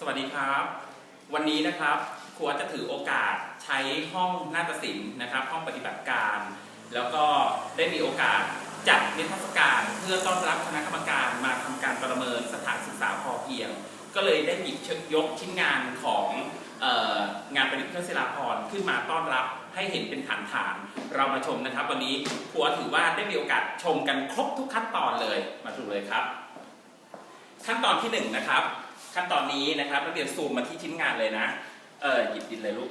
สวัสดีครับ วันนี้นะครับครัวจะถือโอกาสใช้ห้องนาฏศิลป์นะครับ ห้องปฏิบัติการ แล้วก็ได้มีโอกาสจัดนิทรรศการเพื่อต้อนรับคณะกรรมการมาทำการประเมินสถานศึกษาพอเพียง ก็เลยได้หยิบยกชิ้นงานของงานประดิษฐ์เครื่องศิลาพรขึ้นมาต้อนรับให้เห็นเป็นฐานฐานเรามาชมนะครับ วันนี้ครัวถือว่าได้มีโอกาสชมกันครบทุกขั้นตอนเลยมาดูเลยครับ ขั้นตอนที่หนึ่งนะครับ ขั้นตอนนี้นะครับนักเรียนซูมมาที่ชิ้นงานเลยนะเออหยิบดินเลยลูก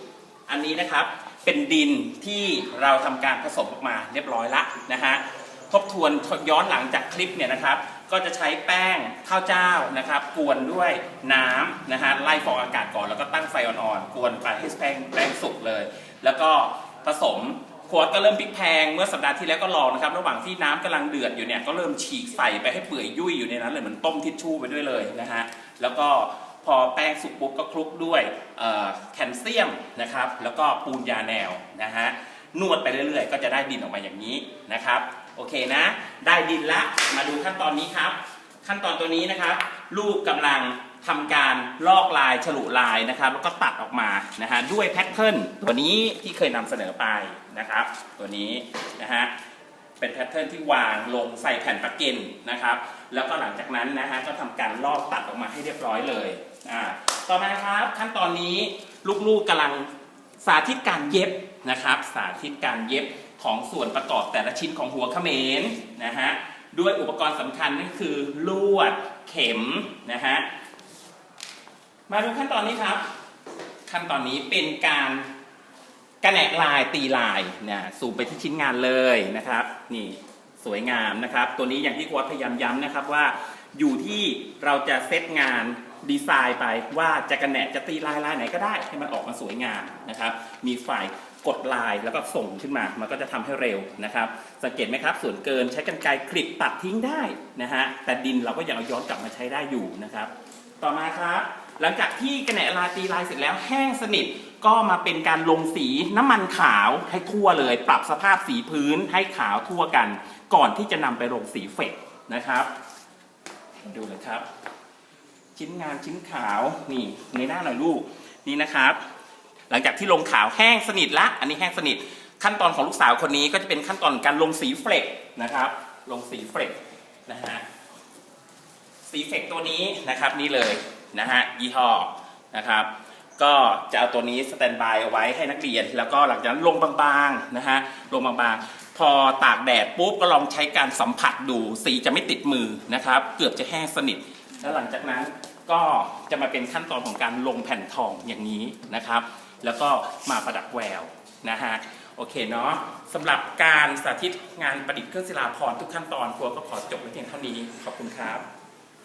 อันนี้นะครับเป็นดินที่เราทำการผสมออกมาเรียบร้อยละนะฮะทบทวนย้อนหลังจากคลิปเนี่ยนะครับ ก็จะใช้แป้งข้าวเจ้านะครับ กวนด้วยน้ำนะฮะไล่ฟองอากาศก่อนแล้วก็ตั้งไฟอ่อนๆกวนไปให้แป้งแป้งสุกเลย แล้วก็ผสมขวดก็เริ่มพลิกแพงเมื่อสัปดาห์ที่แล้วก็ลองนะครับ ระหว่างที่น้ำกำลังเดือดอยู่เนี่ยก็เริ่มฉีกใส่ไปให้เปื่อยยุ่ยอยู่ในนั้นเลยเหมือนต้มทิชชู่ไปด้วยเลยนะฮะ แล้วก็พอแป้งสุกปุ๊บก็คลุกด้วยแคลเซียมนะครับ แล้วก็ปูนยาแนวนะฮะนวดไปเรื่อยๆ ก็จะได้ดินออกมาอย่างนี้นะครับ โอเคนะ ได้ดินละมาดูขั้นตอนนี้ครับ ขั้นตอนตัวนี้นะครับ ลูกกำลังทำการลอกลายฉลุลายนะครับ แล้วก็ตัดออกมานะฮะด้วยแพทเทิร์นตัวนี้ที่เคยนำเสนอไปนะครับ ตัวนี้นะฮะ เป็นแพทเทิร์นที่วางลงใส่แผ่นประกินนะครับ แล้วก็หลังจากนั้นนะฮะก็ทำการลอกตัดออกมาให้เรียบร้อยเลยอ่าต่อมาครับขั้นตอนนี้ลูกๆกำลังสาธิตการเย็บนะครับ สาธิตการเย็บของส่วนประกอบแต่ละชิ้นของหัวเขมรนะฮะด้วยอุปกรณ์สำคัญนั่นคือลวดเข็มนะฮะมาดูขั้นตอนนี้ครับ ขั้นตอนนี้เป็นการกระแหนกลายตีลายนะสูมไปที่ชิ้นงานเลยนะครับ นี่สวยงามนะครับ ตัวนี้อย่างที่โค้ชพยายามย้ำนะครับว่าอยู่ที่เราจะเซตงานดีไซน์ไปว่าจะกระแหนจะตีลายลายไหนก็ได้ให้มันออกมาสวยงามนะครับ มีฝ่ายกดลายแล้วก็ส่งขึ้นมา มันก็จะทำให้เร็วนะครับ สังเกตไหมครับ ส่วนเกินใช้กรรไกรคลิปตัดทิ้งได้นะฮะแต่ดินเราก็ยังเอาย้อนกลับมาใช้ได้อยู่นะครับ ต่อมาครับ หลังจากที่กระแหนกลายตีลายเสร็จแล้วแห้งสนิท ก็มาเป็นการลงสีน้ำมันขาวให้ทั่วเลย ปรับสภาพสีพื้นให้ขาวทั่วกัน ก่อนที่จะนำไปลงสีเฟกนะครับ ดูเลยครับ ชิ้นงานชิ้นขาวนี่ในหน้าหน่อยลูกนี่นะครับ หลังจากที่ลงขาวแห้งสนิทละ อันนี้แห้งสนิท ขั้นตอนของลูกสาวคนนี้ก็จะเป็นขั้นตอนการลงสีเฟลกนะครับ ลงสีเฟลกนะฮะสีเฟกตัวนี้นะครับนี่เลยนะฮะยี่ห้อนะครับ ก็จะเอาตัวนี้สแตนบายเอาไว้ให้นักเรียน แล้วก็หลังจากนั้นลงบางๆนะฮะลงบางๆ พอตากแดดปุ๊บก็ลองใช้การสัมผัสดูสีจะไม่ติดมือนะครับ เกือบจะแห้งสนิท แล้วหลังจากนั้นก็จะมาเป็นขั้นตอนของการลงแผ่นทองอย่างนี้นะครับ แล้วก็มาประดับแววนะฮะโอเคเนาะสำหรับการสาธิตงานประดิษฐ์เครื่องศิลาพรทุกขั้นตอนครัวก็ขอจบไว้เพียงเท่านี้ขอบคุณครับ